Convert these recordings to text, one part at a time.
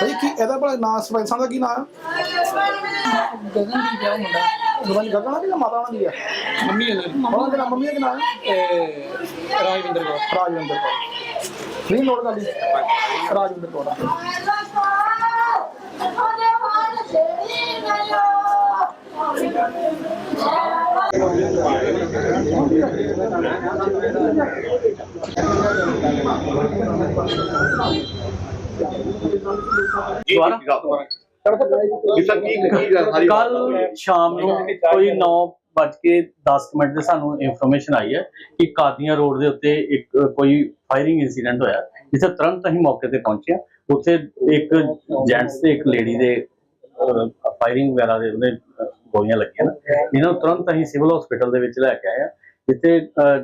ਭਾਈ ਕੀ ਇਹਦਾ ਭਲਾ ਨਾਂ ਸਰਪੰਚਾਂ ਦਾ ਕੀ ਨਾਂ ਹੈ ਗਗਨਦੀਪ ਆ? ਉਹ ਮੁੰਡਾ ਗਗਨ ਗਗਨ ਦੀ ਮਾਤਾ ਉਹਨਾਂ ਦੀ ਆ? ਮੰਮੀ ਦੀ ਉਹਨਾਂ ਦੇ ਨਾਮ ਮੰਮੀ ਦਾ ਕੀ ਨਾਮ ਹੈ ਰਾਜਵਿੰਦਰ ਕੌਰ। ਰਾਜਵਿੰਦਰ ਕੌਰ। ਨਹੀਂ ਕਰ ਲਈ ਰਾਜਵਿੰਦਰ ਕੌਰ ਗੱਲ ਸਾਰੀ ਕੱਲ ਸ਼ਾਮ ਨੂੰ ਕੋਈ 9:10 ਮਿੰਟ ਤੇ ਸਾਨੂੰ ਇਨਫੋਰਮੇਸ਼ਨ ਆਈ ਹੈ ਕਿ ਕਾਦੀਆਂ ਰੋਡ ਦੇ ਉੱਤੇ ਇੱਕ ਕੋਈ ਫਾਇਰਿੰਗ ਇਨਸੀਡੈਂਟ ਹੋਇਆ। ਜਿੱਥੇ ਤੁਰੰਤ ਅਸੀਂ ਮੌਕੇ ਤੇ ਪਹੁੰਚੇ। ਉੱਥੇ ਇੱਕ ਜੈਂਟਸ ਤੇ ਇੱਕ ਲੇਡੀ ਦੇ ਫਾਇਰਿੰਗ ਵਗੈਰਾ ਦੇ ਉਹਦੇ ਅਹ, ਗੋਲੀਆਂ ਲੱਗੀਆਂ ਇਹਨਾਂ ਨੂੰ ਤੁਰੰਤ ਅਸੀਂ ਸਿਵਲ ਹਸਪੀਟਲ ਦੇ ਵਿੱਚ ਲੈ ਕੇ ਆਏ ਹਾਂ। ਜਿੱਥੇ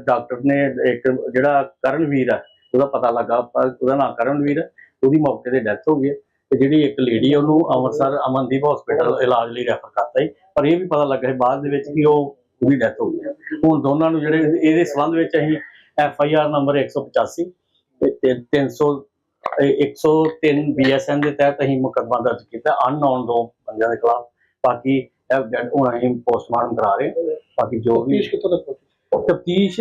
ਡਾਕਟਰ ਨੇ ਇੱਕ ਜਿਹੜਾ ਕਰਨਵੀਰ ਹੈ ਉਹਦਾ ਪਤਾ ਲੱਗਾ ਉਹਦਾ ਨਾਮ ਕਰਨਵੀਰ ਹੈ। ਉਹਦੀ ਮੌਕੇ ਤੇ ਡੈਥ ਹੋ ਗਈ ਹੈ ਤੇ ਜਿਹੜੀ ਇੱਕ ਲੇਡੀ ਉਹਨੂੰ ਅੰਮ੍ਰਿਤਸਰ ਅਮਨਦੀਪ ਹਸਪੀਟਲ ਇਲਾਜ ਲਈ ਰੈਫਰ ਕਰਤਾ ਸੀ ਪਰ ਇਹ ਵੀ ਪਤਾ ਲੱਗਾ ਸੀ ਬਾਅਦ ਦੇ ਵਿੱਚ ਕਿ ਉਹ ਉਹਦੀ ਡੈਥ ਹੋ ਗਈ ਹੈ। ਹੁਣ ਦੋਨਾਂ ਨੂੰ ਜਿਹੜੇ ਇਹਦੇ ਸੰਬੰਧ ਵਿੱਚ ਅਸੀਂ ਐਫ ਆਈ ਆਰ ਨੰਬਰ 185 ਤੇ ਤੇ 300 ਇਹ 103 ਬੀਐਸਐਨ ਦੇ ਤਹਿਤ ਅਸੀਂ ਮੁਕੱਦਮਾ ਦਰਜ ਕੀਤਾ ਅਨਨੋਨ ਦੋ ਬੰਦਿਆਂ ਦੇ ਖਿਲਾਫ। ਬਾਕੀ ਇਹ ਡੈਡ ਹੁਣ ਅਸੀਂ ਪੋਸਟਮਾਰਟਮ ਕਰਾ ਰਹੇ ਹਾਂ। ਬਾਕੀ ਜੋ ਵੀ ਤਫਤੀਸ਼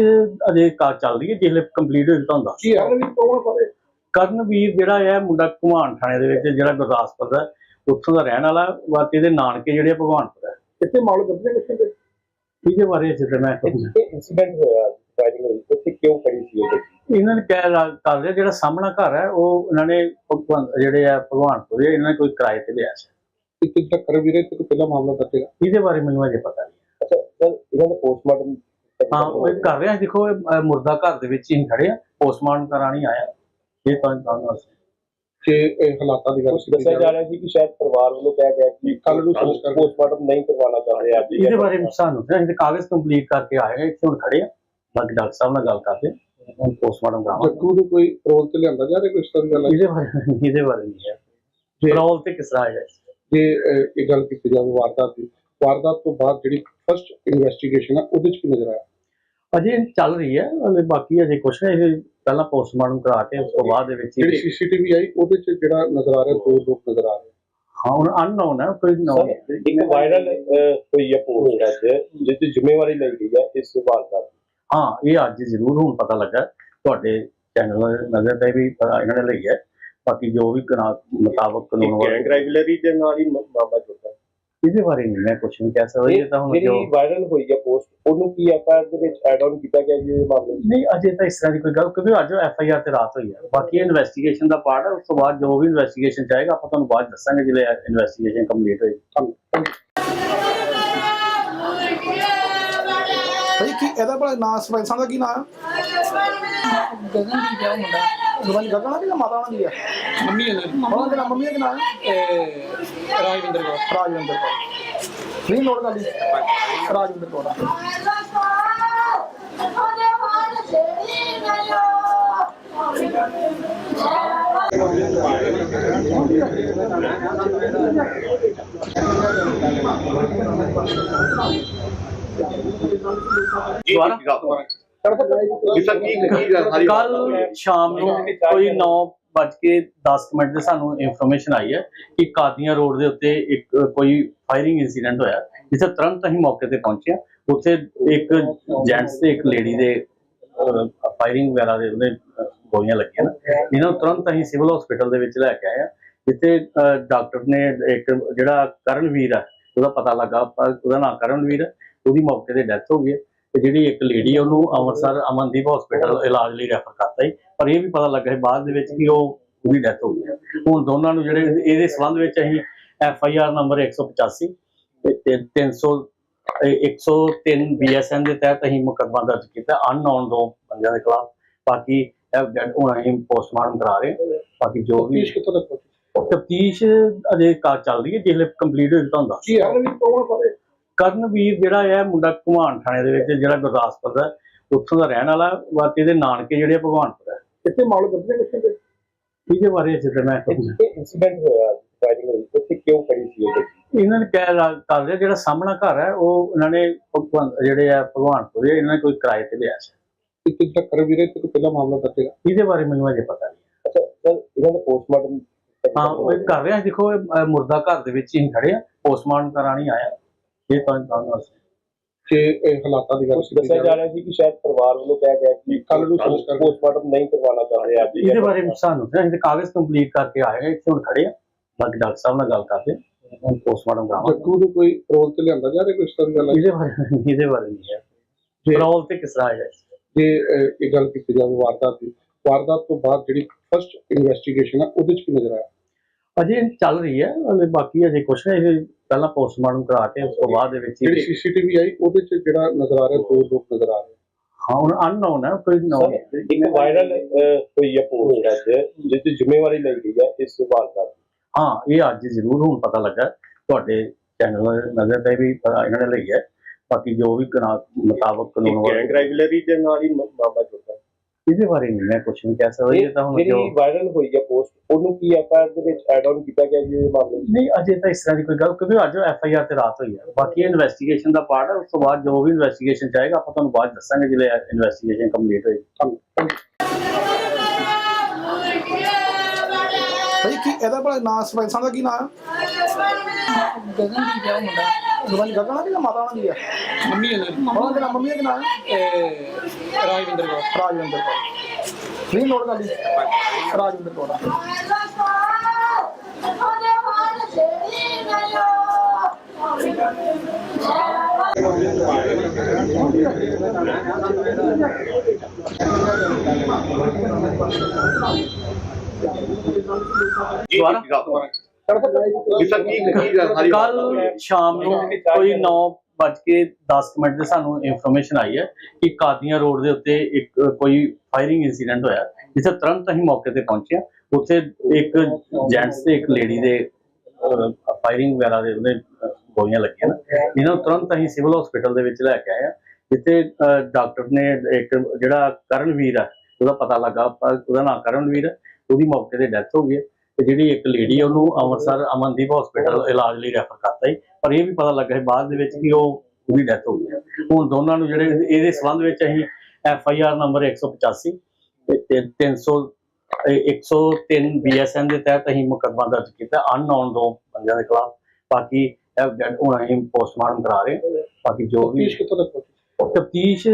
ਅਜੇ ਕਾ ਚੱਲ ਰਹੀ ਹੈ ਜਿਸਲੇ ਕੰਪਲੀਟ ਹੋ ਜਾਂਦਾ ਹੁੰਦਾ ਕੀ ਹਾਲ ਵੀ ਕੌਣ ਸਾਰੇ? ਕਰਨਵੀਰ ਜਿਹੜਾ ਹੈ ਮੁੰਡਾ ਘੁਮਾਣ ਥਾਣੇ ਦੇ ਵਿੱਚ ਜਿਹੜਾ ਗੁਰਦਾਸਪੁਰ ਦਾ ਉੱਥੋਂ ਦਾ ਰਹਿਣ ਵਾਲਾ ਵਾਤੇ ਦੇ ਨਾਨਕੇ ਜਿਹੜੇ ਆ ਭਗਵਾਨਪੁਰ ਹੈ। ਇੱਥੇ ਮਾਮਲੇ ਦਰਜ ਨੇ ਕਿੱਥੇ ਦੇ? ਇਹਦੇ ਬਾਰੇ ਜਿੱਦ ਮੈਂ। ਇਨਸੀਡੈਂਟ ਹੋਇਆ ਫਾਇਰਿੰਗ ਹੋਈ ਉੱਥੇ ਕਿਉਂ ਖੜੀ ਸੀ ਉਹ ਇਹਨਾਂ ਨੇ ਕਹਿ ਕਰ ਰਿਹਾ ਜਿਹੜਾ ਸਾਹਮਣਾ ਘਰ ਹੈ ਉਹ ਇਹਨਾਂ ਨੇ ਭਗਵੰਤ ਜਿਹੜੇ ਆ ਭਗਵਾਨਪੁਰ ਦੇ, ਇਹਨਾਂ ਨੇ ਕੋਈ ਕਿਰਾਏ ਤੇ ਲਿਆ ਸੀ। ਇੱਕ ਤੱਕ ਕਰ ਵੀਰੇ ਤੇ ਪਹਿਲਾ ਮਾਮਲਾ ਹੈ ਇਹਦੇ ਬਾਰੇ ਮੈਨੂੰ ਅਜੇ ਪਤਾ ਨਹੀਂ। ਅੱਛਾ ਸਰ ਇਹਨਾਂ ਦਾ ਪੋਸਟਮਾਰਟਮ ਹਾਂ ਉਹ ਇਹ ਕਰ ਰਿਹਾ ਦੇਖੋ ਮੁਰਦਾ ਘਰ ਦੇ ਵਿੱਚ ਹੀ ਖੜੇ ਆ ਪੋਸਟਮਾਰਟਮ ਕਰਾਣੀ ਆਇਆ। ਇਹ ਤਾਂ ਤੁਹਾਨੂੰ ਦੱਸ ਕਿ ਇਹ ਹਾਲਾਤਾਂ ਦੀ ਗੱਲ ਦੱਸਿਆ ਜਾ। ਰਿਹਾ ਸੀ ਕਿ ਸ਼ਾਇਦ ਪਰਿਵਾਰ ਵੱਲੋਂ ਕਿਹਾ ਗਿਆ ਕਿ ਕੱਲ੍ਹ ਨੂੰ ਪੋਸਟਮਾਰਟਮ ਨਹੀਂ ਕਰਵਾਉਣਾ ਚਾਹੁੰਦੇ ਅੱਜ ਇਹਦੇ ਬਾਰੇ ਸਾਨੂੰ ਅਸੀਂ ਤੇ ਕਾਗਜ਼ ਕੰਪਲੀਟ ਕਰਕੇ ਆਏ ਇੱਥੇ ਹੁਣ ਖੜੇ ਆ। ਬਾਕੀ ਡਾਕਟਰ ਸਾਹਿਬ ਨਾਲ ਗੱਲ ਕਰਦੇ ਹਾਂ। ਹੁਣ ਪੋਸਟਮਾਰਟਮ ਕਰਾਵਾਂਗੇ। ਜੱਗੂ ਨੂੰ ਕੋਈ ਰੋਲ ਤੇ ਲਿਆਂਦਾ ਜਾ ਰਿਹਾ ਕੋਈ ਇਸ ਤਰ੍ਹਾਂ ਦੀ ਗੱਲ ਹੈ ਇਹਦੇ ਬਾਰੇ ਇਹਦੇ ਬਾਰੇ ਨਹੀਂ ਹੈ। ਜੀ। ਰੋਲ ਤੇ ਕਿਸ ਤਰ੍ਹਾਂ ਹੈ? ਜੇ ਇਹ ਗੱਲ ਕੀਤੀ ਜਾਵੇ ਵਾਰਦਾਤ ਦੀ ਵਾਰਦਾਤ ਤੋਂ ਬਾਅਦ ਜਿਹੜੀ ਫਸਟ ਇਨਵੈਸਟੀਗੇਸ਼ਨ ਹੈ ਉਹਦੇ ਚ ਕੀ ਨਜ਼ਰ ਆਇਆ? ਅਜੇ ਚੱਲ ਰਹੀ ਹੈ ਹਲੇ ਬਾਕੀ ਅਜੇ ਕੁਛ ਨਹੀਂ। ਇਹ ਪਹਿਲਾਂ ਪੋਸਟਮਾਰਟਮ ਕਰਾ ਕੇ ਉਸ ਤੋਂ ਬਾਅਦ ਦੇ ਵਿੱਚ ਜਿਹੜੀ ਸੀਸੀਟੀਵੀ ਆਈ ਉਹਦੇ ਚ ਜਿਹੜਾ ਨਜ਼ਰ ਆ ਰਿਹਾ ਦੋ ਲੋਕ ਨਜ਼ਰ ਆ ਰਹੇ ਹਾਂ ਹੁਣ ਅਨਨੋਨ ਹੈ ਕੋਈ ਨੋ ਇੱਕ ਵਾਇਰਲ ਹੋਈ ਹੈ ਪੋਸਟ ਅੱਜ ਜਿਸ ਜ਼ਿੰਮੇਵਾਰੀ ਲਈ ਗਈ ਹੈ ਇਸ ਵਾਰਦਾਤ ਦੀ। ਹਾਂ ਇਹ ਅੱਜ ਜ਼ਰੂਰ ਹੁਣ ਪਤਾ ਲੱਗਾ ਤੁਹਾਡੇ ਚੈਨਲ ਨਜ਼ਰ ਤੇ ਵੀ ਪਤਾ ਇਹਨਾਂ ਨੇ ਲਈ ਹੈ। ਬਾਕੀ ਜੋ ਵੀ ਮੁਤਾਬਕ ਕਾਨੂੰਨ ਗੈਂਗ ਰੈਗੂਲਰੀ ਦੇ ਨਾਲ ਹੀ ਮਾਮਲਾ ਜੁੜਦਾ ਇਹਦੇ ਬਾਰੇ ਨਹੀਂ ਮੈਂ ਕੁਝ ਨਹੀਂ ਕਹਿ ਸਕਦਾ ਇਹ ਤਾਂ ਹੁਣ ਜੋ ਜਿਹੜੀ ਵਾਇਰਲ ਹੋਈ ਹੈ ਪੋਸਟ ਉਹਨੂੰ ਕੀ ਐਫਆਈਆਰ ਦੇ ਵਿੱਚ ਐਡ ਆਨ ਕੀਤਾ ਗਿਆ ਜੀ ਇਹ ਮਾਮਲੇ ਵਿੱਚ? ਨਹੀਂ ਅਜੇ ਤਾਂ ਇਸ ਤਰ੍ਹਾਂ ਦੀ ਕੋਈ ਗੱਲ ਕਿਉਂਕਿ ਅੱਜ ਐਫ ਆਈ ਆਰ ਤੇ ਰਾਤ ਹੋਈ ਹੈ ਬਾਕੀ ਇਹ ਇਨਵੈਸਟੀਗੇਸ਼ਨ ਦਾ ਪਾਰਟ ਹੈ ਉਸ ਤੋਂ ਬਾਅਦ ਜੋ ਵੀ ਇਨਵੈਸਟੀਗੇਸ਼ਨ ਚਾਹੇਗਾ ਆਪਾਂ ਤੁਹਾਨੂੰ ਬਾਅਦ ਦੱਸਾਂਗੇ ਜਦੋਂ ਇਨਵੈਸਟੀਗੇਸ਼ਨ ਕੰਪਲੀਟ ਹੋਏਗੀ ਭਾਈ ਕੀ ਇਹਦਾ ਭਲਾ ਨਾਂ ਸਰਪੰਚਾਂ ਦਾ ਕੀ ਨਾਮ ਹੈ ਗਗਨਦੀਪ ਉਹ ਮੁੰਡਾ। ਗਗਨ ਗਗਨ ਦੀ ਜਾਂ ਮਾਤਾ ਉਹਨਾਂ ਦੀ ਆ? ਮੰਮੀ ਉਹਨਾਂ ਦੀ ਉਹਨਾਂ ਦੇ ਨਾਮ ਮੰਮੀ ਦਾ ਕੀ ਨਾਮ ਹੈ? ਇਹ ਰਾਜਵਿੰਦਰ ਕੌਰ। ਰਾਜਵਿੰਦਰ ਕੌਰ। ਨਹੀਂ ਕਰ ਲਈ ਰਾਜਵਿੰਦਰ ਕੌਰ ਦੁਬਾਰਾ? ਗੱਲ। ਸਾਰੀ ਕੱਲ ਸ਼ਾਮ ਨੂੰ ਕੋਈ 9:10 ਮਿੰਟ ਤੇ ਸਾਨੂੰ ਇਨਫੋਰਮੇਸ਼ਨ ਆਈ ਹੈ ਕਿ ਕਾਦੀਆਂ ਰੋਡ ਦੇ ਉੱਤੇ ਇੱਕ ਕੋਈ ਫਾਇਰਿੰਗ ਇਨਸੀਡੈਂਟ ਹੋਇਆ ਜਿੱਥੇ ਤੁਰੰਤ ਅਸੀਂ ਮੌਕੇ ਤੇ ਪਹੁੰਚੇ ਹਾਂ। ਉੱਥੇ ਇੱਕ ਜੈਂਟਸ ਤੇ ਇੱਕ ਲੇਡੀ ਦੇ ਫਾਇਰਿੰਗ ਵਗੈਰਾ ਦੇ ਉਹਦੇ ਗੋਲੀਆਂ ਲੱਗੀਆਂ ਨਾ। ਇਹਨਾਂ ਨੂੰ ਤੁਰੰਤ ਅਸੀਂ ਸਿਵਲ ਹਸਪੀਟਲ ਦੇ ਵਿੱਚ ਲੈ ਕੇ ਆਏ ਹਾਂ ਜਿੱਥੇ ਡਾਕਟਰ ਨੇ ਇੱਕ ਜਿਹੜਾ ਕਰਨਵੀਰ ਹੈ ਉਹਦਾ ਪਤਾ ਲੱਗਾ ਉਹਦਾ ਨਾਮ ਕਰਨਵੀਰ ਹੈ ਉਹਦੀ ਮੌਕੇ ਤੇ ਡੈਥ ਹੋ ਗਈ ਹੈ। ਤੇ ਜਿਹੜੀ ਇੱਕ ਲੇਡੀ ਉਹਨੂੰ ਅੰਮ੍ਰਿਤਸਰ ਅਮਨਦੀਪ ਹਸਪੀਟਲ ਇਲਾਜ ਲਈ ਰੈਫਰ ਕਰਤਾ ਸੀ ਪਰ ਇਹ ਵੀ ਪਤਾ ਲੱਗਾ ਸੀ ਬਾਅਦ ਦੇ ਵਿੱਚ ਕਿ ਉਹ ਉਹਦੀ ਡੈਥ ਹੋ ਗਈ ਹੈ ਹੁਣ ਦੋਨਾਂ ਨੂੰ ਜਿਹੜੇ ਇਹਦੇ ਸੰਬੰਧ ਵਿੱਚ ਅਸੀਂ ਐਫ ਆਈ ਆਰ ਨੰਬਰ 185 ਤੇ ਤੇ 300 ਇਹ 103 ਬੀਐਸਐਨ ਦੇ ਤਹਿਤ ਅਸੀਂ ਮੁਕੱਦਮਾ ਦਰਜ ਕੀਤਾ ਅਨਨੋਨ ਦੋ ਬੰਦਿਆਂ ਦੇ ਖਿਲਾਫ। ਬਾਕੀ ਇਹ ਡੈਡ ਹੁਣ ਅਸੀਂ ਪੋਸਟਮਾਰਟਮ ਕਰਾ ਰਹੇ ਹਾਂ। ਬਾਕੀ ਜੋ ਵੀ ਤਫਤੀਸ਼ ਅਜੇ ਕਾ ਚੱਲ ਰਹੀ ਹੈ ਜਿਸਲੇ ਕੰਪਲੀਟ ਹੋ ਜਾਂਦਾ। ਹੁੰਦਾ ਕੀ ਹਾਲ ਵੀ ਕੌਣ ਸਾਰੇ? ਕਰਨਵੀਰ ਜਿਹੜਾ ਹੈ ਮੁੰਡਾ ਘੁਮਾਣ ਥਾਣੇ ਦੇ ਵਿੱਚ ਜਿਹੜਾ ਗੁਰਦਾਸਪੁਰ ਦਾ ਉੱਥੋਂ ਦਾ ਰਹਿਣ ਵਾਲਾ ਵਾਤੇ ਦੇ ਨਾਨਕੇ ਜਿਹੜੇ ਭਗਵਾਨਪੁਰ ਹੈ। ਇੱਥੇ ਮਾਮਲੇ ਦਰਜ ਨੇ ਕਿੱਥੇ ਦੇ ਇਹਦੇ ਬਾਰੇ ਜਿੱਦ ਮੈਂ ਕਹੂੰਗਾ। ਇਨਸੀਡੈਂਟ ਹੋਇਆ ਫਾਇਰਿੰਗ ਹੋਈ ਉੱਥੇ ਕਿਉਂ ਖੜੀ ਸੀ ਉਹ ਇਹਨਾਂ ਨੇ ਕਹਿ ਕਰ ਰਿਹਾ ਜਿਹੜਾ ਸਾਹਮਣਾ ਘਰ ਹੈ ਉਹ ਇਹਨਾਂ ਨੇ ਜਿਹੜੇ ਆ ਭਗਵਾਨਪੁਰ ਦੇ, ਇਹਨਾਂ ਨੇ ਕੋਈ ਕਿਰਾਏ ਤੇ ਲਿਆ ਸੀ। ਇੱਕ ਤੱਕ ਕਰ ਵੀਰੇ ਤੇ ਪਹਿਲਾ ਮਾਮਲਾ ਹੈ ਇਹਦੇ ਬਾਰੇ ਮੈਨੂੰ ਅਜੇ ਪਤਾ ਨਹੀਂ। ਅੱਛਾ ਸਰ ਇਹਨਾਂ ਦਾ ਪੋਸਟਮਾਰਟਮ ਹਾਂ ਉਹ ਕਰ ਰਹੇ ਦੇਖੋ ਮੁਰਦਾ ਘਰ ਦੇ ਵਿੱਚ ਹੀ ਖੜੇ ਆ। ਪੋਸਟਮਾਰਟਮ ਕਰਾਣੀ ਆਇਆ। ਇਹ ਤਾਂ ਤੁਹਾਨੂੰ ਦੱਸ ਕਿ ਇਹ ਹਾਲਾਤਾਂ ਦੀ ਗੱਲ ਕੀਤੀ ਦੱਸਿਆ ਜਾ ਜਾਵੇ ਰਿਹਾ ਸੀ ਕਿ ਸ਼ਾਇਦ ਪਰਿਵਾਰ ਵੱਲੋਂ ਕਿਹਾ ਗਿਆ ਕਿ ਕੱਲ੍ਹ ਨੂੰ ਪੋਸਟਮਾਰਟਮ ਨਹੀਂ ਕਰਵਾਉਣਾ ਚਾਹੁੰਦੇ ਅੱਜ ਇਹਦੇ ਬਾਰੇ ਸਾਨੂੰ ਨਾ ਇਹਦੇ ਕਾਗਜ਼ ਕੰਪਲੀਟ ਕਰਕੇ ਆਏ ਆ ਇੱਥੇ ਹੁਣ ਖੜੇ ਆ। ਬਾਕੀ ਡਾਕਟਰ ਸਾਹਿਬ ਨਾਲ ਗੱਲ ਕਰਦੇ ਆ। ਹੁਣ ਪੋਸਟਮਾਰਟਮ ਕਰਾਵਾਂਗੇ। ਜੱਗੂ ਨੂੰ ਕੋਈ ਰੋਲ ਤੇ ਲਿਆਂਦਾ ਜਾ ਰਿਹਾ ਕੋਈ ਇਸ ਤਰ੍ਹਾਂ ਦੀ ਗੱਲ? ਹੈ ਇਹਦੇ ਬਾਰੇ ਇਹਦੇ ਬਾਰੇ ਨਹੀਂ ਹੈ। ਰੋਲ ਤੇ ਕਿਸ ਤਰ੍ਹਾਂ ਆਏਗਾ ਜੇ ਇਹ ਗੱਲ ਕੀਤੀ ਜਾਵੇ ਵਾਰਦਾਤ ਦੀ ਵਾਰਦਾਤ ਤੋਂ ਬਾਅਦ ਜਿਹੜੀ ਫਸਟ ਇਨਵੈਸਟੀਗੇਸ਼ਨ ਹੈ ਉਹਦੇ ਚ ਕੀ ਨਜ਼ਰ ਆਇਆ? ਅਜੇ ਚੱਲ ਰਹੀ ਹੈ ਹਲੇ ਬਾਕੀ ਅਜੇ ਕੁਛ ਨਹੀਂ। ਇਹ ਪਹਿਲਾਂ ਪੋਸਟਮਾਰਟਮ ਕਰਾ ਕੇ ਉਸ ਤੋਂ ਬਾਅਦ ਦੇ ਵਿੱਚ ਜਿਹੜੀ ਹੀ ਸੀਸੀਟੀਵੀ ਆਈ ਉਹਦੇ ਚ ਜਿਹੜਾ ਨਜ਼ਰ ਆ ਰਿਹਾ ਦੋ ਲੋਕ ਨਜ਼ਰ ਆ ਰਹੇ ਹਾਂ ਹੁਣ ਅਨਨੋਨ ਹੈ ਕੋਈ ਨੋਨ ਇੱਕ ਵਾਇਰਲ ਹੋਈ ਹੈ ਪੋਸਟ ਅੱਜ ਜਿਸ ਦੀ ਜ਼ਿੰਮੇਵਾਰੀ ਲਈ ਗਈ ਹੈ ਇਸ ਵਾਰਦਾਤ ਦੀ। ਹਾਂ ਇਹ ਅੱਜ ਜ਼ਰੂਰ ਹੁਣ ਪਤਾ ਲੱਗਾ ਤੁਹਾਡੇ ਚੈਨਲ ਨਜ਼ਰ ਤੇ ਵੀ ਪਤਾ ਇਹਨਾਂ ਨੇ ਲਈ ਹੈ। ਬਾਕੀ ਜੋ ਵੀ ਮੁਤਾਬਕ ਕਾਨੂੰਨ ਗੈਂਗ ਵੱਲੋਂ- ਰੈਗੂਲਰੀ ਦੇ ਨਾਲ ਹੀ ਮਾਮਲਾ ਜੁੜਦਾ ਇਹਦੇ ਬਾਰੇ ਨਹੀਂ ਮੈਂ ਕੁਝ ਨਹੀਂ ਕਹਿ ਸਕਦਾ ਇਹ ਤਾਂ ਹੁਣ ਜੋ ਜਿਹੜੀ ਵਾਇਰਲ ਹੋਈ ਹੈ ਪੋਸਟ ਉਹਨੂੰ ਕੀ ਐਫਆਈਆਰ ਦੇ ਵਿੱਚ ਐਡ ਆਨ ਕੀਤਾ ਗਿਆ ਜੀ ਇਹ ਮਾਮਲੇ? ਨਹੀਂ ਅਜੇ ਤਾਂ ਇਸ ਤਰ੍ਹਾਂ ਦੀ ਕੋਈ ਗੱਲ ਕਿਉਂਕਿ ਅੱਜ ਐਫ ਆਈ ਆਰ ਤੇ ਰਾਤ ਹੋਈ ਹੈ ਬਾਕੀ ਇਨਵੈਸਟੀਗੇਸ਼ਨ ਦਾ ਪਾਰਟ ਹੈ ਉਸ ਤੋਂ ਬਾਅਦ ਜੋ ਵੀ ਇਨਵੈਸਟੀਗੇਸ਼ਨ ਚਾਹੇਗਾ ਆਪਾਂ ਤੁਹਾਨੂੰ ਬਾਅਦ ਦੱਸਾਂਗੇ ਜਦੋਂ ਇਨਵੈਸਟੀਗੇਸ਼ਨ ਕੰਪਲੀਟ ਹੋਏਗੀ। ਭਾਈ ਕੀ ਇਹਦਾ ਭਲਾ ਨਾਂ ਸਰਪੰਚ ਸਾਹਿਬ ਦਾ ਕੀ ਨਾਂ ਹੈ ਗਗਨਦੀਪ ਹੈ ਉਹ ਮੁੰਡਾ? ਗਗਨ ਗਗਨ ਆ ਕਿ ਮਾਤਾ ਉਹਨਾਂ ਦੀ ਆ ਮੰਮੀ ਉਹਨਾਂ ਦੀ ਉਹਨਾਂ ਦਾ ਮੰਮੀ ਦਾ ਕੀ ਨਾਂ ਹੈ ਇਹ ਰਾਜਵਿੰਦਰ ਕੌਰ ਰਾਜਵਿੰਦਰ ਕੌਰ ਨਹੀਂ ਨੋਟ ਕਰ ਲਈ ਰਾਜਵਿੰਦਰ ਕੌਰ ਦੁਬਾਰਾ ਜਿਸਾ ਕੀ ਕੀ ਗੱਲ ਸਾਰੀ ਕੱਲ ਸ਼ਾਮ ਨੂੰ ਕੋਈ 9:10 ਮਿੰਟ ਤੇ ਸਾਨੂੰ ਇਨਫੋਰਮੇਸ਼ਨ ਆਈ ਹੈ ਕਿ ਕਾਦੀਆਂ ਰੋਡ ਦੇ ਉੱਤੇ ਇੱਕ ਕੋਈ ਫਾਇਰਿੰਗ ਇਨਸੀਡੈਂਟ ਹੋਇਆ ਜਿੱਥੇ ਤੁਰੰਤ ਅਸੀਂ ਮੌਕੇ ਤੇ ਪਹੁੰਚੇ। ਉੱਥੇ ਇੱਕ ਜੈਂਟਸ ਤੇ ਇੱਕ ਲੇਡੀ ਦੇ ਫਾਇਰਿੰਗ ਵਗੈਰਾ ਦੇ ਉਹਦੇ ਅ, ਗੋਲੀਆਂ ਲੱਗੀਆਂ ਇਹਨਾਂ ਨੂੰ ਤੁਰੰਤ ਅਸੀਂ ਸਿਵਲ ਹਸਪੀਟਲ ਦੇ ਵਿੱਚ ਲੈ ਕੇ ਆਏ ਹਾਂ। ਜਿੱਥੇ ਡਾਕਟਰ ਨੇ ਇੱਕ ਜਿਹੜਾ ਕਰਨਵੀਰ ਹੈ ਉਹਦਾ ਪਤਾ ਲੱਗਾ ਉਹਦਾ ਨਾਮ ਕਰਨਵੀਰ ਉਹਦੀ ਮੌਕੇ ਤੇ ਡੈਥ ਹੋ ਗਈ ਹੈ। ਤੇ ਜਿਹੜੀ ਇੱਕ ਲੇਡੀ ਹੈ ਉਹਨੂੰ ਅੰਮ੍ਰਿਤਸਰ ਅਮਨਦੀਪ ਹਸਪੀਟਲ ਇਲਾਜ ਲਈ ਰੈਫਰ ਕਰਤਾ ਸੀ ਪਰ ਇਹ ਵੀ ਪਤਾ ਲੱਗਾ ਸੀ ਬਾਅਦ ਦੇ ਵਿੱਚ ਕਿ ਉਹ ਉਹਦੀ ਡੈਥ ਹੋ ਗਈ ਹੈ ਹੁਣ ਦੋਨਾਂ ਨੂੰ ਜਿਹੜੇ ਇਹਦੇ ਸੰਬੰਧ ਵਿੱਚ ਅਸੀਂ ਐਫ ਆਈ ਆਰ ਨੰਬਰ 185 ਤੇ ਤੇ 300 ਇਹ 103 ਬੀਐਸਐਨ ਦੇ ਤਹਿਤ ਅਸੀਂ ਮੁਕੱਦਮਾ ਦਰਜ ਕੀਤਾ ਅਨਨੋਨ ਦੋ ਬੰਦਿਆਂ ਦੇ ਖਿਲਾਫ। ਬਾਕੀ ਇਹ ਡੈਡ ਹੁਣ ਅਸੀਂ ਪੋਸਟਮਾਰਟਮ ਕਰਾ ਰਹੇ ਹਾਂ। ਬਾਕੀ ਜੋ ਵੀ ਤਫਤੀਸ਼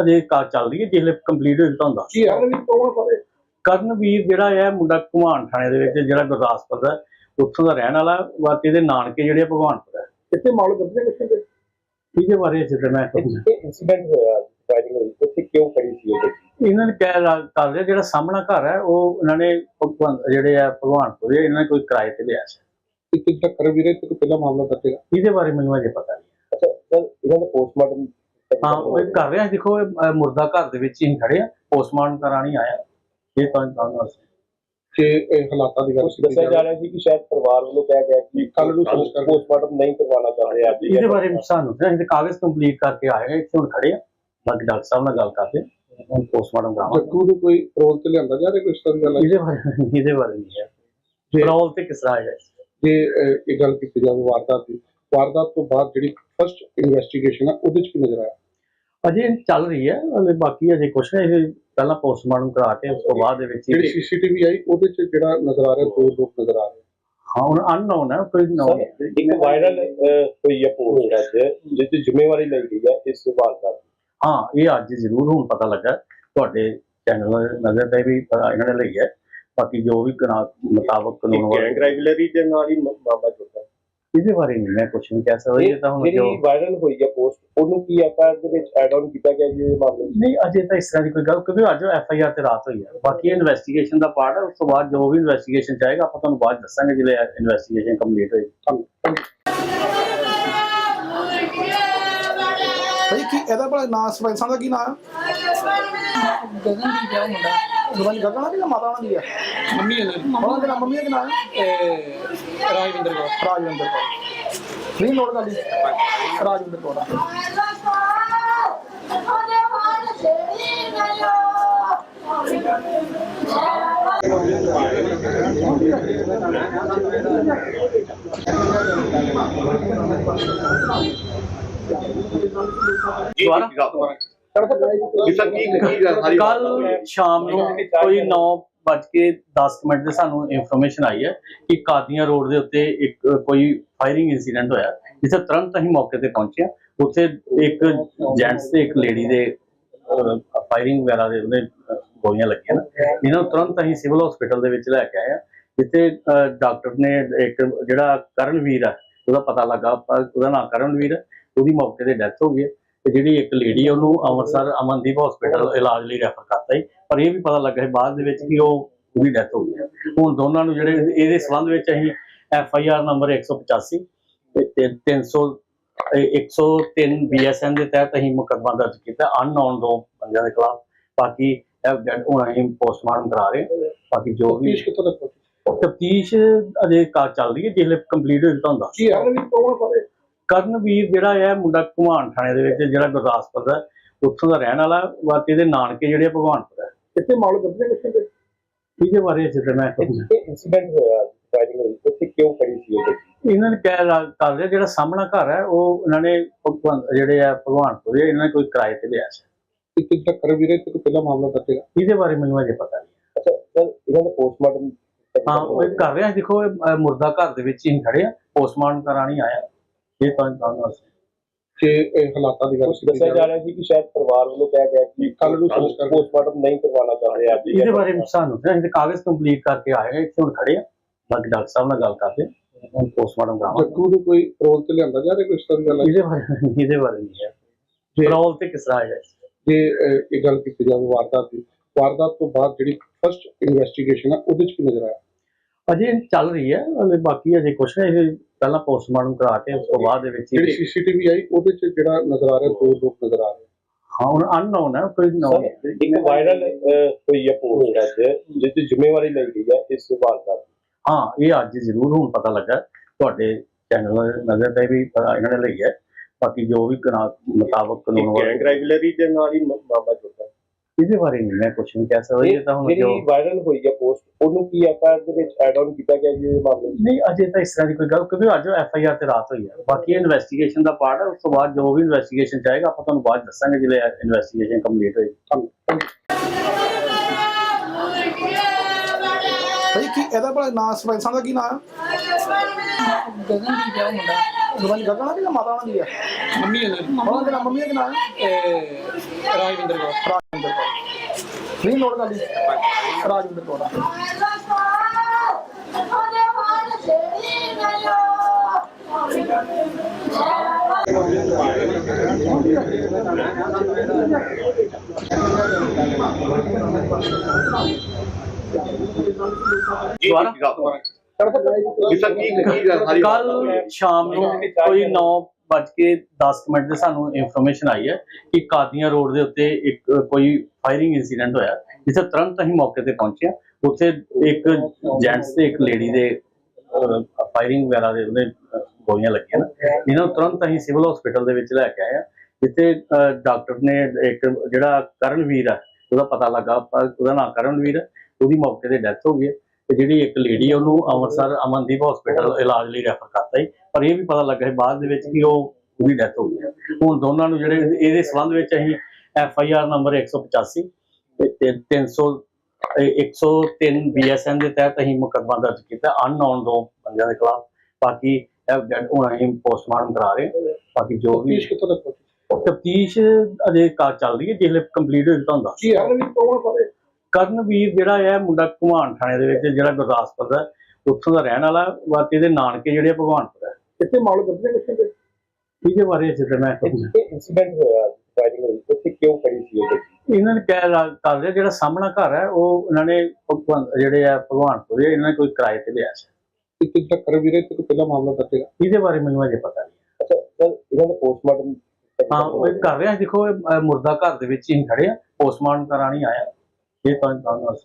ਅਜੇ ਕਾ ਚੱਲ ਰਹੀ ਹੈ ਜਿਸਲੇ ਕੰਪਲੀਟ ਹੋ ਜਾਂਦਾ ਹੁੰਦਾ ਕੀ ਹਾਲ ਵੀ ਕੋਲ ਸਾਰੇ ਕਰਨਵੀਰ ਜਿਹੜਾ ਹੈ ਮੁੰਡਾ ਘੁਮਾਣ ਥਾਣੇ ਦੇ ਵਿੱਚ ਜਿਹੜਾ ਗੁਰਦਾਸਪੁਰ ਦਾ ਉੱਥੋਂ ਦਾ ਰਹਿਣ ਵਾਲਾ ਬਾਕੀ ਇਹਦੇ ਨਾਨਕੇ ਜਿਹੜੇ ਆ ਭਗਵਾਨਪੁਰ ਹੈ। ਕਿੱਥੇ ਮਾਮਲੇ ਦਰਜ ਕਿੱਥੇ? ਦੇ ਇਹਦੇ ਬਾਰੇ ਜਿੱਦਾਂ ਮੈਂ ਇਨਸੀਡੈਂਟ ਹੋਇਆ ਫਾਇਰਿੰਗ ਹੋਈ ਉੱਥੇ ਕਿਉਂ ਖੜੀ ਸੀ ਉਹ? ਇਹਨਾਂ ਨੇ ਕਹਿ ਕਰ ਰਿਹਾ ਜਿਹੜਾ ਸਾਹਮਣਾ ਘਰ ਹੈ ਉਹ ਇਹਨਾਂ ਨੇ ਜਿਹੜੇ ਆ ਭਗਵਾਨਪੁਰ ਦੇ ਇਹਨਾਂ ਨੇ ਕੋਈ ਕਿਰਾਏ ਤੇ ਲਿਆ ਸੀ। ਕਿ ਕਿੱਥੇ ਤੱਕ ਕਰ ਵੀਰੇ ਤੇ ਪਹਿਲਾ ਮਾਮਲਾ ਹੈਗਾ ਇਹਦੇ ਬਾਰੇ ਮੈਨੂੰ ਅਜੇ ਪਤਾ ਨਹੀਂ। ਅੱਛਾ ਸਰ ਇਹਨਾਂ ਦਾ ਪੋਸਟਮਾਰਟਮ ਹਾਂ ਉਹ ਕਰ ਰਿਹਾ ਦੇਖੋ ਮੁਰਦਾ ਘਰ ਦੇ ਵਿੱਚ ਹੀ ਖੜੇ ਆ ਪੋਸਟਮਾਰਟਮ ਕਰਾਣੀ ਆਇਆ। ਇਹ ਤਾਂ ਤੁਹਾਨੂੰ ਦੱਸ ਕਿ ਇਹ ਹਾਲਾਤਾਂ ਦੀ ਗੱਲ ਦੱਸਿਆ ਜਾ ਰਿਹਾ ਸੀ ਕਿ ਸ਼ਾਇਦ ਪਰਿਵਾਰ ਵੱਲੋਂ ਕਿਹਾ ਗਿਆ ਕਿ ਕੱਲ੍ਹ ਨੂੰ ਪੋਸਟਮਾਰਟਮ ਨਹੀਂ ਕਰਵਾਉਣਾ ਚਾਹੁੰਦੇ ਅੱਜ ਇਹਦੇ ਬਾਰੇ ਸਾਨੂੰ ਨਾ ਇਹਦੇ ਕਾਗਜ਼ ਕੰਪਲੀਟ ਕਰਕੇ ਆਏ ਆ ਇੱਥੇ ਹੁਣ ਖੜੇ ਆ। ਬਾਕੀ ਡਾਕਟਰ ਸਾਹਿਬ ਨਾਲ ਗੱਲ ਕਰਦੇ ਆ। ਹੁਣ ਪੋਸਟਮਾਰਟਮ ਕਰਾਵਾਂਗੇ। ਜੱਗੂ ਨੂੰ ਕੋਈ ਰੋਲ ਤੇ ਲਿਆਂਦਾ ਜਾ ਰਿਹਾ ਕੋਈ ਇਸ ਤਰ੍ਹਾਂ ਦੀ ਗੱਲ ਇਹਦੇ ਬਾਰੇ ਇਹਦੇ ਬਾਰੇ ਨਹੀਂ ਹੈ। ਰੋਲ ਤੇ ਕਿਸ ਤਰ੍ਹਾਂ ਆਏਗਾ ਜੇ ਇਹ ਗੱਲ ਕੀਤੀ ਜਾਵੇ ਵਾਰਦਾਤ ਦੀ ਵਾਰਦਾਤ ਤੋਂ ਬਾਅਦ ਜਿਹੜੀ ਫਸਟ ਇਨਵੈਸਟੀਗੇਸ਼ਨ ਹੈ ਉਹਦੇ ਚ ਕੀ ਨਜ਼ਰ ਆਇਆ? ਅਜੇ ਚੱਲ ਰਹੀ ਹੈ ਹਲੇ ਬਾਕੀ ਅਜੇ ਕੁਛ ਨਹੀਂ ਇਹ ਪਹਿਲਾਂ ਪੋਸਟਮਾਰਟਮ ਕਰਾ ਕੇ ਉਸ ਤੋਂ ਬਾਅਦ ਦੇ ਵਿੱਚ ਜਿਹੜੀ ਸੀਸੀਟੀਵੀ ਆਈ ਉਹਦੇ ਚ ਜਿਹੜਾ ਨਜ਼ਰ ਆ ਰਿਹਾ ਦੋ ਲੋਕ ਨਜ਼ਰ ਆ ਰਹੇ ਹਾਂ ਹੁਣ ਅਨਨੋਨ ਹੈ ਕੋਈ ਨੋਨ ਇੱਕ ਵਾਇਰਲ ਹੋਈ ਹੈ ਪੋਸਟ ਅੱਜ ਜਿਸ ਦੀ ਜ਼ਿੰਮੇਵਾਰੀ ਲਈ ਗਈ ਹੈ ਇਸ ਵਾਰਦਾਤ ਦੀ। ਹਾਂ ਇਹ ਅੱਜ ਜ਼ਰੂਰ ਹੁਣ ਪਤਾ ਲੱਗਾ ਤੁਹਾਡੇ ਚੈਨਲ ਨਜ਼ਰ ਤੇ ਵੀ ਪਤਾ ਇਹਨਾਂ ਨੇ ਲਈ ਹੈ ਬਾਕੀ ਜੋ ਵੀ ਮੁਤਾਬਕ ਕਾਨੂੰਨ ਗੈਂਗ ਵੱਲੋਂ- ਰੈਗੂਲਰੀ ਦੇ ਨਾਲ ਹੀ ਮਾਮਲਾ ਜੁੜਦਾ ਇਹਦੇ ਬਾਰੇ ਨਹੀਂ ਮੈਂ ਕੁਝ ਨਹੀਂ ਕਹਿ ਸਕਦਾ। ਇਹ ਤਾਂ ਹੁਣ ਜੋ ਜਿਹੜੀ ਵਾਇਰਲ ਹੋਈ ਹੈ ਪੋਸਟ ਉਹਨੂੰ ਕੀ ਐਫਆਈਆਰ ਦੇ ਵਿੱਚ ਐਡ ਆਨ ਕੀਤਾ ਗਿਆ ਜੀ ਇਹ ਮਾਮਲੇ ਵਿੱਚ? ਨਹੀਂ ਅਜੇ ਤਾਂ ਇਸ ਤਰ੍ਹਾਂ ਦੀ ਕੋਈ ਗੱਲ ਕਿਉਂਕਿ ਅੱਜ ਐਫ ਆਈ ਆਰ ਤੇ ਰਾਤ ਹੋਈ ਹੈ ਬਾਕੀ ਇਨਵੈਸਟੀਗੇਸ਼ਨ ਦਾ ਪਾਰਟ ਹੈ ਉਸ ਤੋਂ ਬਾਅਦ ਜੋ ਵੀ ਇਨਵੈਸਟੀਗੇਸ਼ਨ ਚਾਹੇਗਾ ਆਪਾਂ ਤੁਹਾਨੂੰ ਬਾਅਦ ਦੱਸਾਂਗੇ ਜਦੋਂ ਇਨਵੈਸਟੀਗੇਸ਼ਨ ਕੰਪਲੀਟ ਹੋਏਗੀ ਭਾਈ ਕੀ ਇਹਦਾ ਭਲਾ ਨਾਂ ਸਰਪੰਚ ਦਾ ਕੀ ਨਾਂ ਹੈ ਗਗਨਦੀਪ ਹੈ ਮੁੰਡਾ। ਗਗਨ ਗਗਨ ਆ ਕਿ ਮਾਤਾ ਉਹਨਾਂ ਦੀ ਆ ਮੰਮੀ ਉਹਨਾਂ ਦੀ ਉਹਨਾਂ ਦਾ ਮੰਮੀ ਦਾ ਕੀ ਨਾਂ ਹੈ ਇਹ ਰਾਜਵਿੰਦਰ ਕੌਰ ਰਾਜਵਿੰਦਰ ਕੌਰ ਨਹੀਂ ਨੋਟ ਕਰ ਲਈ ਰਾਜਵਿੰਦਰ ਕੌਰ ਦੁਬਾਰਾ ਜਿਸਾ ਕੀ ਕੀ ਗੱਲ ਸਾਰੀ ਕੱਲ ਸ਼ਾਮ ਨੂੰ ਕੋਈ 9 ਵੱਜ ਕੇ 10 ਮਿੰਟ ਦੇ ਸਾਨੂੰ ਇਨਫੋਰਮੇਸ਼ਨ ਆਈ ਹੈ ਕਿ ਕਾਦੀਆਂ ਰੋਡ ਦੇ ਉੱਤੇ ਇੱਕ, ਕੋਈ ਫਾਇਰਿੰਗ ਇਨਸੀਡੈਂਟ ਹੋਇਆ, ਜਿੱਥੇ ਤੁਰੰਤ ਅਸੀਂ ਮੌਕੇ ਤੇ ਪਹੁੰਚੇ ਹਾਂ। ਉੱਥੇ ਇੱਕ ਜੈਂਟਸ ਤੇ ਇੱਕ ਲੇਡੀ ਦੇ ਫਾਇਰਿੰਗ ਵਗੈਰਾ ਦੇ ਉਹਦੇ ਗੋਲੀਆਂ ਲੱਗੀਆਂ ਨਾ। ਇਹਨਾਂ ਨੂੰ ਤੁਰੰਤ ਅਸੀਂ ਸਿਵਲ ਹਸਪੀਟਲ ਦੇ ਵਿੱਚ ਲੈ ਕੇ ਆਏ ਹਾਂ। ਜਿੱਥੇ ਡਾਕਟਰ ਨੇ ਇੱਕ ਜਿਹੜਾ ਕਰਨਵੀਰ ਹੈ ਉਹਦਾ ਪਤਾ ਲੱਗਾ, ਉਹਦਾ ਨਾਮ ਕਰਨਵੀਰ ਹੈ ਉਹਦੀ ਮੌਕੇ ਤੇ ਡੈਥ ਹੋ ਗਈ ਹੈ। ਤੇ ਜਿਹੜੀ ਇੱਕ ਲੇਡੀ ਉਹਨੂੰ ਅੰਮ੍ਰਿਤਸਰ ਅਮਨਦੀਪ ਹਸਪੀਟਲ ਇਲਾਜ ਲਈ ਰੈਫਰ ਕਰਤਾ ਸੀ ਪਰ ਇਹ ਵੀ ਪਤਾ ਲੱਗਾ ਸੀ ਬਾਅਦ ਦੇ ਵਿੱਚ ਕਿ ਉਹ ਉਹਦੀ ਡੈਥ ਹੋ ਗਈ ਹੈ ਹੁਣ ਦੋਨਾਂ ਨੂੰ ਜਿਹੜੇ ਇਹਦੇ ਸੰਬੰਧ ਵਿੱਚ ਅਸੀਂ ਐਫ ਆਈ ਆਰ ਨੰਬਰ 185 ਤੇ ਤੇ 300 ਇਹ 103 ਬੀਐਸਐਨ ਦੇ ਤਹਿਤ ਅਸੀਂ ਮੁਕੱਦਮਾ ਦਰਜ ਕੀਤਾ ਅਨਨੋਨ ਦੋ ਬੰਦਿਆਂ ਦੇ ਖਿਲਾਫ। ਬਾਕੀ ਇਹ ਡੈਡ ਹੁਣ ਅਸੀਂ ਪੋਸਟਮਾਰਟਮ ਕਰਾ ਰਹੇ ਹਾਂ। ਬਾਕੀ ਜੋ ਵੀ ਤਫਤੀਸ਼ ਅਜੇ ਕਾ ਚੱਲ ਰਹੀ ਹੈ ਜਿਹੜੇ ਕੰਪਲੀਟ ਹੋ ਦੱਸ ਕੀ ਹੈ? ਵੀ ਕੌਣ ਸਾਰੇ ਕਰਨਵੀਰ ਜਿਹੜਾ ਹੈ ਮੁੰਡਾ ਘੁਮਾਣ ਥਾਣੇ ਦੇ ਵਿੱਚ ਜਿਹੜਾ ਗੁਰਦਾਸਪੁਰ ਦਾ ਉੱਥੋਂ ਦਾ ਰਹਿਣ ਵਾਲਾ ਬਾਕੀ ਇਹਦੇ ਨਾਨਕੇ ਜਿਹੜੇ ਭਗਵਾਨਪੁਰ ਹੈ। ਇੱਥੇ ਮਾਲ ਕਰਦੇ ਕਿੱਥੇ ਦੇ ਇਹਦੇ। ਬਾਰੇ ਤਾਂ ਮੈਂ ਇਨਸੀਡੈਂਟ ਹੋਇਆ ਫਾਇਰਿੰਗ ਹੋਈ ਉੱਥੇ ਕਿਉਂ ਕਰੀ ਸੀ ਉਹ? ਇਹਨਾਂ ਨੇ ਕਹਿ ਕਰ ਲਿਆ ਜਿਹੜਾ ਸਾਹਮਣਾ ਘਰ ਹੈ ਉਹ ਇਹਨਾਂ ਨੇ ਜਿਹੜੇ ਆ ਭਗਵਾਨਪੁਰ ਦੇ ਇਹਨਾਂ ਨੇ ਕੋਈ ਕਿਰਾਏ ਤੇ ਲਿਆ ਸੀ। ਇੱਕ ਤੱਕ ਕਰ ਵੀਰੇ ਤੇ ਪਹਿਲਾ ਮਾਮਲਾ ਹੈਗਾ ਇਹਦੇ ਬਾਰੇ ਮੈਨੂੰ ਅਜੇ ਪਤਾ ਨਹੀਂ। ਅੱਛਾ ਇਹਨਾਂ ਦਾ ਪੋਸਟਮਾਰਟਮ ਹਾਂ ਉਹ ਕਰ ਰਿਹਾ ਦੇਖੋ ਮੁਰਦਾ ਘਰ ਦੇ ਵਿੱਚ ਹੀ ਖੜੇ ਆ ਪੋਸਟਮਾਰਟਮ ਕਰਾਣੀ ਆਇਆ। ਇਹ ਤਾਂ ਤੁਹਾਨੂੰ ਦੱਸ ਕਿ ਇਹ ਹਾਲਾਤਾਂ ਦੀ ਗੱਲ ਦੱਸਿਆ ਜਾ ਰਿਹਾ ਸੀ ਕਿ ਸ਼ਾਇਦ ਪਰਿਵਾਰ ਵੱਲੋਂ ਕਿਹਾ ਗਿਆ ਕਿ ਕੱਲ੍ਹ ਨੂੰ ਪੋਸਟਮਾਰਟਮ ਨਹੀਂ ਕਰਵਾਉਣਾ ਚਾਹੁੰਦੇ ਅੱਜ ਇਹਦੇ ਬਾਰੇ ਸਾਨੂੰ ਤਾਂ ਅਸੀਂ ਕਾਗਜ਼ ਕੰਪਲੀਟ ਕਰਕੇ ਆਏ ਹਾਂ ਇੱਥੇ ਹੁਣ ਖੜੇ ਆ। ਬਾਕੀ ਡਾਕਟਰ ਸਾਹਿਬ ਨਾਲ ਗੱਲ ਕਰਦੇ ਹਾਂ। ਹੁਣ ਪੋਸਟਮਾਰਟਮ ਕਰਾਵਾਂਗੇ। ਜੱਗੂ ਨੂੰ ਕੋਈ ਰੋਲ ਤੇ ਲਿਆਂਦਾ ਜਾ ਰਿਹਾ ਕੋਈ ਇਸ ਤਰ੍ਹਾਂ ਦੀ ਗੱਲ ਹੈ? ਇਹਦੇ ਬਾਰੇ ਇਹਦੇ ਬਾਰੇ ਨਹੀਂ ਹੈ। ਜੀ। ਰੋਲ ਤੇ ਕਿਸ ਤਰ੍ਹਾਂ ਆਏਗਾ ਜੇ ਇਹ ਗੱਲ ਕੀਤੀ ਜਾਵੇ ਵਾਰਦਾਤ ਦੀ ਵਾਰਦਾਤ ਤੋਂ ਬਾਅਦ ਜਿਹੜੀ ਫਸਟ ਇਨਵੈਸਟੀਗੇਸ਼ਨ ਹੈ ਉਹਦੇ ਚ ਕੀ ਨਜ਼ਰ ਆਇਆ? ਅਜੇ ਚੱਲ ਰਹੀ ਹੈ। ਹਲੇ ਬਾਕੀ ਅਜੇ ਕੁਛ ਨਹੀਂ। ਇਹ ਪਹਿਲਾਂ ਪੋਸਟਮਾਰਟਮ ਕਰਾ ਕੇ ਉਸ ਤੋਂ ਬਾਅਦ ਦੇ ਵਿੱਚ ਜਿਹੜੀ ਹੀ ਸੀਸੀਟੀਵੀ ਆਈ ਉਹਦੇ ਚ ਜਿਹੜਾ ਨਜ਼ਰ ਆ ਰਿਹਾ ਦੋ ਲੋਕ ਨਜ਼ਰ ਆ ਰਹੇ ਹਾਂ ਹੁਣ ਅਨਨੋਨ ਹੈ ਕੋਈ ਨੋ ਇੱਕ ਵਾਇਰਲ ਹੋਈ ਹੈ ਪੋਸਟ ਅੱਜ ਜਿਸ ਜ਼ਿੰਮੇਵਾਰੀ ਲਈ ਗਈ ਹੈ ਇਸ ਵਾਰਦਾਤ ਦੀ। ਹਾਂ ਇਹ ਅੱਜ ਜ਼ਰੂਰ ਹੁਣ ਪਤਾ ਲੱਗਾ ਤੁਹਾਡੇ ਚੈਨਲ ਨਜ਼ਰ ਤੇ ਵੀ ਪਤਾ ਇਹਨਾਂ ਨੇ ਲਈ ਹੈ ਬਾਕੀ ਜੋ ਵੀ ਮੁਤਾਬਕ ਕਾਨੂੰਨ ਗੈਂਗ ਵਾਲੇ ਰੈਗੂਲਰੀ ਦੇ ਨਾਲ ਹੀ ਮਾਮਲਾ ਜੁੜਦਾ ਹੈ। ਇਹਦੇ ਬਾਰੇ ਨਹੀਂ ਮੈਂ ਕੁਝ ਨਹੀਂ ਕਹਿ ਸਕਦਾ ਇਹ ਤਾਂ ਹੁਣ ਜੋ ਜਿਹੜੀ ਵਾਇਰਲ ਹੋਈ ਹੈ ਪੋਸਟ ਉਹਨੂੰ ਕੀ ਐਫਆਈਆਰ ਦੇ ਵਿੱਚ ਐਡ ਆਨ ਕੀਤਾ ਗਿਆ ਜੀ ਇਹ ਮਾਮਲੇ ਵਿੱਚ? ਨਹੀਂ ਅਜੇ ਤਾਂ ਇਸ ਤਰ੍ਹਾਂ ਦੀ ਕੋਈ ਗੱਲ ਕਿਉਂਕਿ ਅੱਜ ਐਫ ਆਈ ਆਰ ਤੇ ਰਾਤ ਹੋਈ ਹੈ ਬਾਕੀ ਇਨਵੈਸਟੀਗੇਸ਼ਨ ਦਾ ਪਾਰਟ ਹੈ ਉਸ ਤੋਂ ਬਾਅਦ ਜੋ ਵੀ ਇਨਵੈਸਟੀਗੇਸ਼ਨ ਚਾਹੇਗਾ ਆਪਾਂ ਤੁਹਾਨੂੰ ਬਾਅਦ ਦੱਸਾਂਗੇ ਜਦੋਂ ਇਨਵੈਸਟੀਗੇਸ਼ਨ ਕੰਪਲੀਟ ਹੋਏਗੀ ਭਾਈ ਕੀ ਇਹਦਾ ਭਲਾ ਨਾਂ ਸਰਪੰਚ ਸਾਹਿਬ ਦਾ ਕੀ ਨਾਂ ਹੈ ਗਗਨਦੀਪ ਆ? ਉਹ ਮੁੰਡਾ ਸਰਪੰਚ ਗੱਗਣਾ ਕਿ ਜਾਂ ਮਾਤਾ ਨਾਲ ਕੀ ਹੈ ਮੰਮੀ ਉਹਨਾਂ ਦੀ ਉਹਨਾਂ ਦਾ ਮੰਮੀ ਦਾ ਕੀ ਨਾਂ ਹੈ ਰਾਜਵਿੰਦਰ ਕੌਰ। ਰਾਜਵਿੰਦਰ ਨਹੀਂ ਕਰ ਲਈ ਰਾਜਵਿੰਦਰ ਕੌਰ ਦੁਬਾਰਾ? ਕੱਲ ਕੱਲ ਸ਼ਾਮ ਨੂੰ ਕੋਈ 9 ਵੱਜ ਕੇ 10 ਮਿੰਟ ਦੇ ਸਾਨੂੰ ਇਨਫੋਰਮੇਸ਼ਨ ਆਈ ਹੈ ਕਿ ਕਾਦੀਆਂ ਰੋਡ ਦੇ ਉੱਤੇ ਇੱਕ, ਕੋਈ ਫਾਇਰਿੰਗ ਇਨਸੀਡੈਂਟ ਹੋਇਆ, ਜਿੱਥੇ ਤੁਰੰਤ ਅਸੀਂ ਮੌਕੇ ਤੇ ਪਹੁੰਚੇ ਹਾਂ। ਉੱਥੇ ਇੱਕ ਜੈਂਟਸ ਤੇ ਇੱਕ ਲੇਡੀ ਦੇ ਫਾਇਰਿੰਗ ਵਗੈਰਾ ਦੇ ਉਹਦੇ ਗੋਲੀਆਂ ਲੱਗੀਆਂ ਨਾ। ਇਹਨਾਂ ਨੂੰ ਤੁਰੰਤ ਅਸੀਂ ਸਿਵਲ ਹਸਪੀਟਲ ਦੇ ਵਿੱਚ ਲੈ ਕੇ ਆਏ ਹਾਂ, ਜਿੱਥੇ ਡਾਕਟਰ ਨੇ ਇੱਕ ਜਿਹੜਾ ਕਰਨਵੀਰ ਹੈ ਉਹਦਾ ਪਤਾ ਲੱਗਾ, ਉਹਦਾ ਨਾਮ ਕਰਨਵੀਰ ਹੈ ਉਹਦੀ ਮੌਕੇ ਤੇ ਡੈਥ ਹੋ ਗਈ ਹੈ। ਤੇ ਜਿਹੜੀ ਇੱਕ ਲੇਡੀ ਉਹਨੂੰ ਅੰਮ੍ਰਿਤਸਰ ਅਮਨਦੀਪ ਹਸਪੀਟਲ ਇਲਾਜ ਲਈ ਰੈਫਰ ਕਰਤਾ ਸੀ ਪਰ ਇਹ ਵੀ ਪਤਾ ਲੱਗਾ ਸੀ ਬਾਅਦ ਦੇ ਵਿੱਚ ਕਿ ਉਹ ਉਹਦੀ ਡੈਥ ਹੋ ਗਈ ਹੈ। ਹੁਣ ਦੋਨਾਂ ਨੂੰ ਜਿਹੜੇ ਇਹਦੇ ਸੰਬੰਧ ਵਿੱਚ ਅਸੀਂ ਐਫ ਆਈ ਆਰ ਨੰਬਰ 185 ਤੇ ਤੇ 300 ਇਹ 103 ਬੀਐਸਐਨ ਦੇ ਤਹਿਤ ਅਸੀਂ ਮੁਕੱਦਮਾ ਦਰਜ ਕੀਤਾ ਅਨਨੋਨ ਦੋ ਬੰਦਿਆਂ ਦੇ ਖਿਲਾਫ। ਬਾਕੀ ਇਹ ਡੈਡ ਹੁਣ ਅਸੀਂ ਪੋਸਟਮਾਰਟਮ ਕਰਾ ਰਹੇ ਹਾਂ। ਬਾਕੀ ਜੋ ਵੀ ਤਫਤੀਸ਼ ਅਜੇ ਕਾ ਚੱਲ ਰਹੀ ਹੈ ਜਿਹੜੇ ਕੰਪਲੀਟ ਹੋ ਜਾਊ ਤੁਹਾਨੂੰ ਦੱਸ ਕੀ ਹੈ? ਵੀ ਕੌਣ ਸਾਰੇ ਕਰਨਵੀਰ ਜਿਹੜਾ ਹੈ ਮੁੰਡਾ ਘੁਮਾਣ ਥਾਣੇ ਦੇ ਵਿੱਚ ਜਿਹੜਾ ਗੁਰਦਾਸਪੁਰ ਦਾ ਉੱਥੋਂ ਦਾ ਰਹਿਣ ਵਾਲਾ ਬਾਕੀ ਇਹਦੇ ਨਾਨਕੇ ਜਿਹੜੇ ਆ ਭਗਵਾਨਪੁਰ ਹੈ। ਇੱਥੇ ਮਾਲ ਕਰਦੇ ਕਿੱਥੇ ਦੇ ਇਹਦੇ ਬਾਰੇ ਤਾਂ ਮੈਂ ਇਹ ਇਨਸੀਡੈਂਟ ਹੋਇਆ ਫਾਇਰਿੰਗ ਹੋਈ। ਉੱਥੇ ਕਿਉਂ ਕਰੀ ਸੀ ਉਹ ਗੱਡੀ? ਇਹਨਾਂ ਨੇ ਕਹਿ ਕਰ ਲਿਆ ਜਿਹੜਾ ਸਾਹਮਣਾ ਘਰ ਹੈ ਉਹ ਇਹਨਾਂ ਨੇ ਜਿਹੜੇ ਆ ਭਗਵਾਨਪੁਰ ਦੇ ਇਹਨਾਂ ਨੇ ਕੋਈ ਕਿਰਾਏ ਤੇ ਲਿਆ ਸੀ। ਇੱਕ ਤੱਕ ਕਰ ਵੀਰੇ ਤੇ ਪਹਿਲਾ ਮਾਮਲਾ ਹੈਗਾ ਇਹਦੇ ਬਾਰੇ ਮੈਨੂੰ ਅਜੇ ਪਤਾ ਨਹੀਂ। ਅੱਛਾ ਸਰ ਇਹਨਾਂ ਦਾ ਪੋਸਟਮਾਰਟਮ ਹਾਂ ਉਹ ਇਹ ਕਰ ਰਿਹਾ ਦੇਖੋ ਇਹ, ਮੁਰਦਾ ਘਰ ਦੇ ਵਿੱਚ ਹੀ ਖੜੇ ਆ। ਪੋਸਟਮਾਰਟਮ ਕਰਾਣੀ ਆਇਆ। ਇਹ ਤਾਂ ਤੁਹਾਨੂੰ ਦੱਸ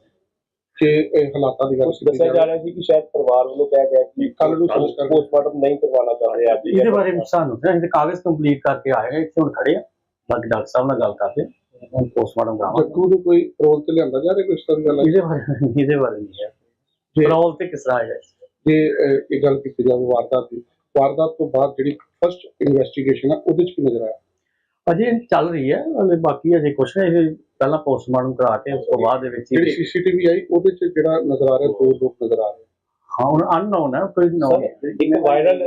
ਕਿ ਇਹ ਹਾਲਾਤਾਂ ਦੀ ਗੱਲ ਕੀਤੀ ਦੱਸਿਆ ਜਾ ਰਿਹਾ ਸੀ ਕਿ ਸ਼ਾਇਦ ਪਰਿਵਾਰ ਵੱਲੋਂ ਕਿਹਾ ਗਿਆ ਕਿ ਕੱਲ੍ਹ ਨੂੰ ਪੋਸਟਮਾਰਟਮ ਨਹੀਂ ਕਰਵਾਉਣਾ ਚਾਹੁੰਦੇ ਅੱਜ ਇਹਦੇ ਬਾਰੇ ਸਾਨੂੰ ਤਾਂ ਅਸੀਂ ਕਾਗਜ਼ ਕੰਪਲੀਟ ਕਰਕੇ ਆਏ ਹਾਂ ਇੱਥੇ ਹੁਣ ਖੜੇ ਆ। ਬਾਕੀ ਡਾਕਟਰ ਸਾਹਿਬ ਨਾਲ ਗੱਲ ਕਰਦੇ ਹਾਂ। ਪੋਸਟਮਾਰਟਮ ਕਰਾਵਾਂਗੇ। ਜੱਗੂ ਨੂੰ ਕੋਈ ਰੋਲ ਤੇ ਲਿਆਂਦਾ ਜਾ ਰਿਹਾ ਕੋਈ ਇਸ ਤਰ੍ਹਾਂ ਦੀ ਗੱਲ? ਹੈ ਇਹਦੇ ਬਾਰੇ ਇਹਦੇ ਬਾਰੇ ਨਹੀਂ ਹੈ। ਰੋਲ ਤੇ ਕਿਸ ਤਰ੍ਹਾਂ ਆਏਗਾ ਜੇ ਇਹ ਗੱਲ ਕੀਤੀ ਜਾਵੇ ਵਾਰਦਾਤ ਦੀ ਵਾਰਦਾਤ ਤੋਂ ਬਾਅਦ ਜਿਹੜੀ ਫਸਟ ਇਨਵੈਸਟੀਗੇਸ਼ਨ ਹੈ ਉਹਦੇ ਚ ਕੀ ਨਜ਼ਰ ਆਇਆ? ਅਜੇ ਚੱਲ ਰਹੀ ਹੈ ਹਲੇ ਬਾਕੀ ਅਜੇ ਕੁਛ ਨਹੀਂ। ਇਹ ਪਹਿਲਾਂ ਪੋਸਟਮਾਰਟਮ ਕਰਾ ਕੇ ਉਸ ਤੋਂ ਬਾਅਦ ਦੇ ਵਿੱਚ ਜਿਹੜੀ ਹੀ- ਸੀਸੀਟੀਵੀ ਆਈ ਉਹਦੇ ਚ ਜਿਹੜਾ ਨਜ਼ਰ ਆ ਰਿਹਾ ਦੋ ਲੋਕ ਨਜ਼ਰ ਆ ਰਹੇ ਹਾਂ ਹੁਣ ਅਨਨੋਨ ਹੈ ਕੋਈ ਨੋ ਇੱਕ ਵਾਇਰਲ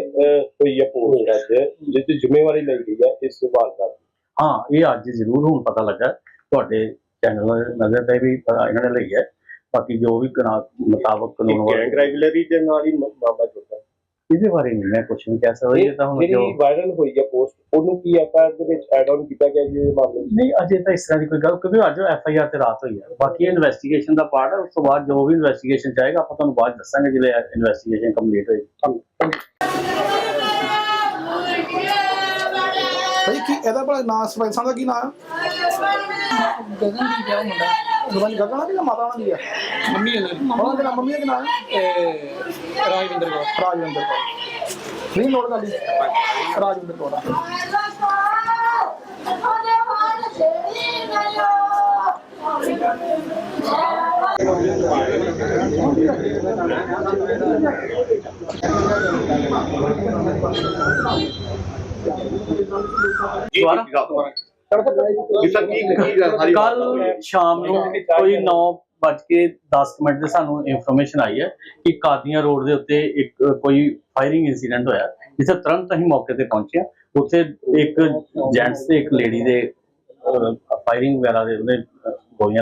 ਹੋਈ ਹੈ ਪੋਸਟ ਅੱਜ ਜਿਸ ਦੀ ਜ਼ਿੰਮੇਵਾਰੀ ਲਈ ਗਈ ਹੈ ਇਸ ਵਾਰਦਾਤ ਦੀ। ਹਾਂ ਇਹ ਅੱਜ ਜ਼ਰੂਰ ਹੁਣ ਪਤਾ ਲੱਗਾ। ਤੁਹਾਡੇ ਚੈਨਲ ਨਜ਼ਰ ਤੇ ਵੀ ਪਤਾ ਇਹਨਾਂ ਨੇ ਲਈ ਹੈ। ਬਾਕੀ ਜੋ ਵੀ ਮੁਤਾਬਕ ਕਾਨੂੰਨ ਗੈਂਗ ਵਾਲੇ- ਰੈਗੂਲਰੀ ਦੇ ਨਾਲ ਹੀ ਮਾਮਲਾ ਜੁੜਦਾ। ਇਹਦੇ ਬਾਰੇ ਨਹੀਂ ਮੈਂ ਕੁਝ ਵੀ ਕਹਿ ਸਕਦਾ ਇਹ ਤਾਂ ਹੁਣ ਜੋ ਜਿਹੜੀ ਵਾਇਰਲ ਹੋਈ ਹੈ ਪੋਸਟ ਉਹਨੂੰ ਕੀ ਐਫਆਈਆਰ ਦੇ ਵਿੱਚ ਐਡ ਆਨ ਕੀਤਾ ਗਿਆ ਜੀ ਇਹ ਮਾਮਲੇ? ਨਹੀਂ ਅਜੇ ਤਾਂ ਇਸ ਤਰ੍ਹਾਂ ਦੀ ਕੋਈ ਗੱਲ ਕਿਉਂਕਿ ਅੱਜ ਐਫ ਆਈ ਆਰ ਤੇ ਰਾਤ ਹੋਈ ਹੈ ਬਾਕੀ ਇਨਵੈਸਟੀਗੇਸ਼ਨ ਦਾ ਪਾਰਟ ਹੈ ਉਸ ਤੋਂ ਬਾਅਦ ਜੋ ਵੀ ਇਨਵੈਸਟੀਗੇਸ਼ਨ ਚਾਹੇਗਾ ਆਪਾਂ ਤੁਹਾਨੂੰ ਬਾਅਦ ਦੱਸਾਂਗੇ ਜਦੋਂ ਇਨਵੈਸਟੀਗੇਸ਼ਨ ਕੰਪਲੀਟ ਹੋਏਗੀ। ਭਾਈ ਕੀ ਇਹਦਾ ਭਲਾ ਨਾਂ ਸਰਪੰਚ ਸਾਹਿਬ ਦਾ ਕੀ ਨਾਂ ਹੈ ਗਗਨਦੀਪ ਆ ਉਹ ਮੁੰਡਾ। ਸਰਪੰਚ ਗਗਨ ਜਾਂ ਮਾਤਾ ਉਹਨਾਂ ਦੀ ਆ? ਮੰਮੀ ਦੀ। ਉਹਨਾਂ ਦੇ ਨਾਮ ਮੰਮੀ ਦਾ ਕੀ ਨਾਂ ਹੈ ਇਹ ਰਾਜਵਿੰਦਰ ਕੌਰ। ਰਾਜਵਿੰਦਰ ਕੌਰ। ਨਹੀਂ ਨੋਟ ਕਰ ਲਈ ਰਾਜਵਿੰਦਰ ਕੌਰ ਦੁਬਾਰਾ ਕੱਲ ਸ਼ਾਮ ਨੂੰ ਕੋਈ 9:10 ਮਿੰਟ ਤੇ ਸਾਨੂੰ ਇਨਫੋਰਮੇਸ਼ਨ ਆਈ ਹੈ ਕਿ ਕਾਦੀਆਂ ਰੋਡ ਦੇ ਉੱਤੇ ਇੱਕ ਕੋਈ ਫਾਇਰਿੰਗ ਇਨਸੀਡੈਂਟ ਹੋਇਆ ਜਿੱਥੇ ਤੁਰੰਤ ਅਸੀਂ ਮੌਕੇ ਤੇ ਪਹੁੰਚੇ ਹਾਂ। ਉੱਥੇ ਇੱਕ ਜੈਂਟਸ ਤੇ ਇੱਕ ਲੇਡੀ ਦੇ ਫਾਇਰਿੰਗ ਵਗੈਰਾ ਦੇ ਉਹਦੇ